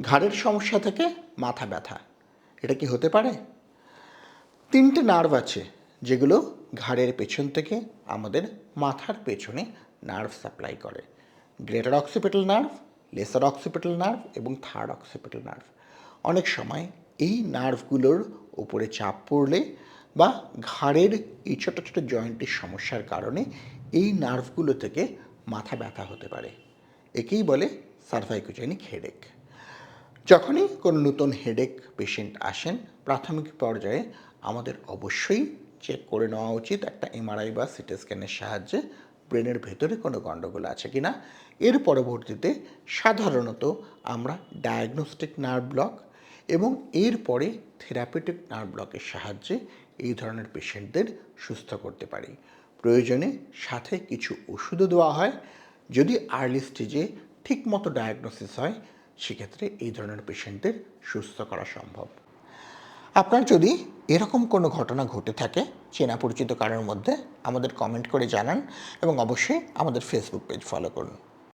ঘাড়ের সমস্যা থেকে মাথা ব্যথা। এটা কি হতে পারে? তিনটে নার্ভ আছে, যেগুলো ঘাড়ের পেছন থেকে আমাদের মাথার পেছনে নার্ভ সাপ্লাই করে। Greater occipital nerve lesser occipital nerve এবং থার্ড অক্সিপিটাল নার্ভ অনেক সময় এই নার্ভগুলোর উপরে চাপ পড়লে বা ঘাড়ের এই ছোটো ছোটো জয়েন্টের সমস্যার কারণে এই নার্ভগুলো থেকে মাথা ব্যথা হতে পারে। একেই বলে সার্ভাইকোজেনিক হেডেক যখনই কোনো নতুন হেডেক পেশেন্ট আসেন, প্রাথমিক পর্যায়ে আমাদের অবশ্যই চেক করে নেওয়া উচিত একটা এমআরআই বা সিটি স্ক্যানের সাহায্যে ব্রেনের ভেতরে কোনো গণ্ডগোল আছে কি না এর পরবর্তীতে সাধারণত আমরা ডায়াগনস্টিক নার্ভ ব্লক এবং এরপরে থেরাপিউটিক নার্ভ ব্লকের সাহায্যে এই ধরনের পেশেন্টদের সুস্থ করতে পারি। প্রয়োজনে সাথে কিছু ওষুধও দেওয়া হয়। যদি আর্লি স্টেজে ঠিকমতো ডায়াগনোসিস হয় সেক্ষেত্রে এই ধরনের পেশেন্টদের সুস্থ করা সম্ভব। আপনার যদি এরকম কোনো ঘটনা ঘটে থাকে, চেনা পরিচিত কারোর মধ্যে, আমাদের কমেন্ট করে জানান এবং অবশ্যই আমাদের ফেসবুক পেজ ফলো করুন।